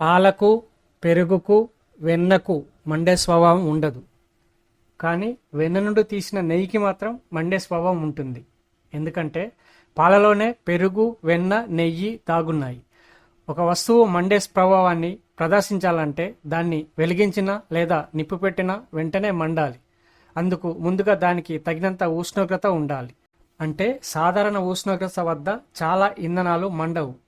పాలకు పెరుగుకు వెన్నకు మండే స్వభావం ఉండదు. కానీ వెన్న నుండి తీసిన నెయ్యికి మాత్రం మండే స్వభావం ఉంటుంది. ఎందుకంటే పాలలోనే పెరుగు వెన్న నెయ్యి తాగున్నాయి. ఒక వస్తువు మండే ప్రభావాన్ని ప్రదర్శించాలంటే దాన్ని వెలిగించిన లేదా నిప్పు పెట్టినా వెంటనే మండాలి. అందుకు ముందుగా దానికి తగినంత ఉష్ణోగ్రత ఉండాలి. అంటే సాధారణ ఉష్ణోగ్రత వద్ద చాలా ఇంధనాలు మండవు.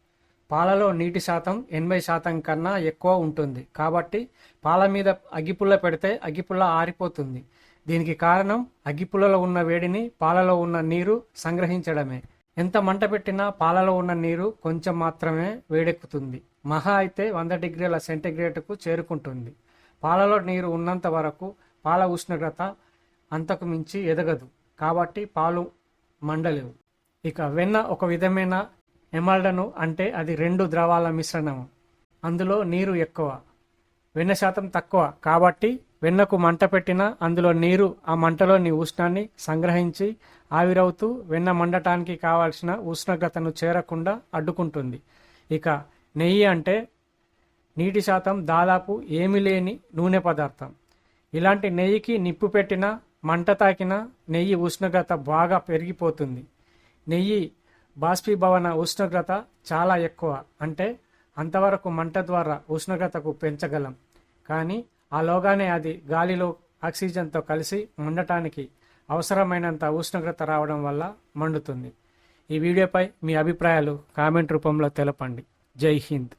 పాలలో నీటి శాతం ఎనభై శాతం కన్నా ఎక్కువ ఉంటుంది. కాబట్టి పాల మీద అగ్గిపుల్ల పెడితే అగ్గిపుల్ల ఆరిపోతుంది. దీనికి కారణం అగ్గిపుల్లలో ఉన్న వేడిని పాలలో ఉన్న నీరు సంగ్రహించడమే. ఎంత మంట పెట్టినా పాలలో ఉన్న నీరు కొంచెం మాత్రమే వేడెక్కుతుంది. మహా అయితే వంద డిగ్రీల సెంటీగ్రేడ్కు చేరుకుంటుంది. పాలలో నీరు ఉన్నంత వరకు పాల ఉష్ణోగ్రత అంతకు మించి ఎదగదు. కాబట్టి పాలు మండలేవు. ఇక వెన్న ఒక విధమైన ఎమల్డను అంటే అది రెండు ద్రవాల మిశ్రణము అందులో నీరు ఎక్కువ. వెన్న శాతం తక్కువ. కాబట్టి వెన్నకు మంట పెట్టినా అందులో నీరు ఆ మంటలోని ఉష్ణాన్ని సంగ్రహించి ఆవిరవుతూ వెన్న మండటానికి కావాల్సిన ఉష్ణోగ్రతను చేరకుండా అడ్డుకుంటుంది. ఇక నెయ్యి అంటే నీటి శాతం దాదాపు ఏమీ లేని నూనె పదార్థం. ఇలాంటి నెయ్యికి నిప్పు పెట్టినా మంట తాకినా నెయ్యి ఉష్ణోగ్రత బాగా పెరిగిపోతుంది. నెయ్యి బాష్పీభవన ఉష్ణోగ్రత చాలా ఎక్కువ. అంటే అంతవరకు మంట ద్వారా ఉష్ణోగ్రతకు పెంచగలం. కానీ ఆలోగానే అది గాలిలో ఆక్సిజన్తో కలిసి మండటానికి అవసరమైనంత ఉష్ణోగ్రత రావడం వల్ల మండుతుంది. ఈ వీడియోపై మీ అభిప్రాయాలు కామెంట్ రూపంలో తెలపండి. జై హింద్.